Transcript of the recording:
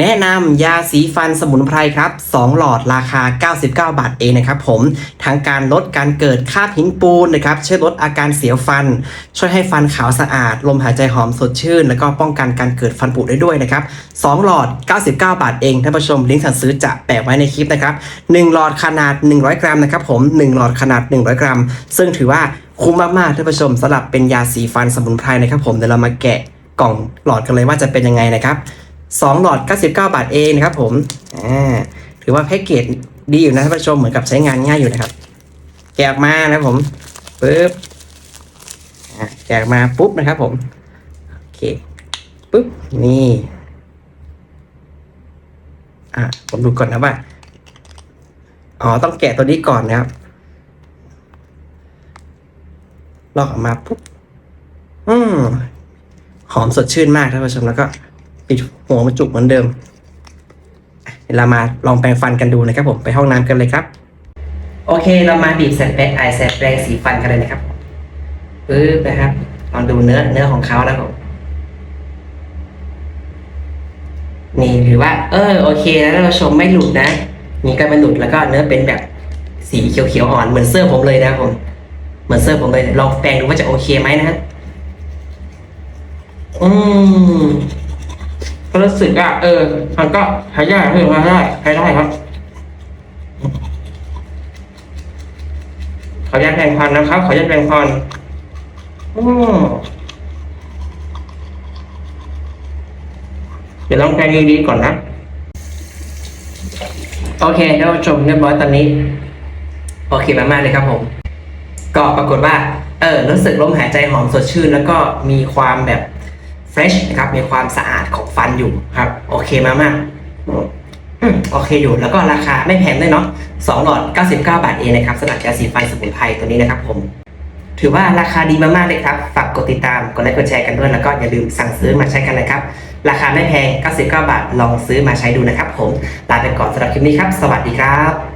แนะนำยาสีฟันสมุนไพรครับ 2 หลอดราคา 99 บาทเองนะครับผมทั้งการลดการเกิดคราบหินปูนนะครับช่วยลดอาการเสียวฟัน ช่วยให้ฟันขาวสะอาด ลมหายใจหอมสดชื่น แล้วก็ป้องกันการเกิดฟันผุได้ด้วยนะครับ 2 หลอด 99 บาทเองท่านผู้ชมลิงก์สั่งซื้อจะแปะไว้ในคลิปนะครับ 1 หลอดขนาด 100 กรัมนะครับผม 1 หลอดขนาด 100 กรัม ซึ่งถือว่าคุ้มมากๆท่านผู้ชมสำหรับเป็นยาสีฟันสมุนไพรนะครับผมเดี๋ยวเรามาแกะกล่องหลอดกันเลยว่าจะเป็นยังไงนะครับ สองหลอด 99 บาทเองนะครับผมอ่าถือว่าแพ็กเกจดีอยู่นะท่านผู้ชมเหมือนกับใช้งานง่ายอยู่นะครับ แกะออกมานะครับผมปึ๊บแกะออกมาปุ๊บนะครับผมโอเคปุ๊บนี่อ่าผมดูก่อนนะว่าอ๋อต้องแกะตัวนี้ก่อนนะครับลอกออกมาปุ๊บอืมหอมสดชื่นมากท่านผู้ชมแล้วก็ ปิดหัวมันจุกเหมือนเดิมเรามาลองแปรงฟันกันดูนะครับผมไปห้องน้ำกันเลยครับ โอเคเรามาบีบแซนแปรงไอแซนแปรงสีฟันกันเลยนะครับปึ๊บนะครับลองดูเนื้อเนื้อของเขาแล้วผมนี่ถือว่า เออโอเคแล้วเราชมไม่หลุดนะ นี่ก็ไม่หลุดแล้วก็เนื้อเป็นแบบสีเขียวๆอ่อนเหมือนเสื้อผมเลยนะครับผมเหมือนเสื้อผมเลยลองแปรงดูว่าจะโอเคไหมนะฮะอืม รู้สึกว่าเออ มันก็ใช้ได้ใช้ได้ใช้ได้ครับขออนุญาตแปลงฟันนะครับ ขออนุญาตแปลงฟันอืมเดี๋ยวลองแปลงดีๆก่อนนะ โอเคท่านผู้ชมเรียบร้อยตอนนี้ โอเคมากๆเลยครับผม ก็ปรากฏว่า เออ รู้สึกลมหายใจหอมสดชื่น แล้วก็มีความแบบ เฟรชนะครับมีความสะอาดของฟันอยู่ครับโอเคมากมากๆโอเคอยู่แล้วก็ราคาไม่แพงด้วยเนาะสองหลอด 99 บาทเองนะครับสำหรับยาสีฟันสมุนไพรตัวนี้นะครับผม ถือว่าราคาดีมากๆเลยครับ ฝากกดติดตาม กดไลค์ กดแชร์กันด้วย แล้วก็อย่าลืมสั่งซื้อมาใช้กันนะครับ ราคาไม่แพง 99 บาท ลองซื้อมาใช้ดูนะครับผม ลาไปก่อนสำหรับคลิปนี้ครับ สวัสดีครับ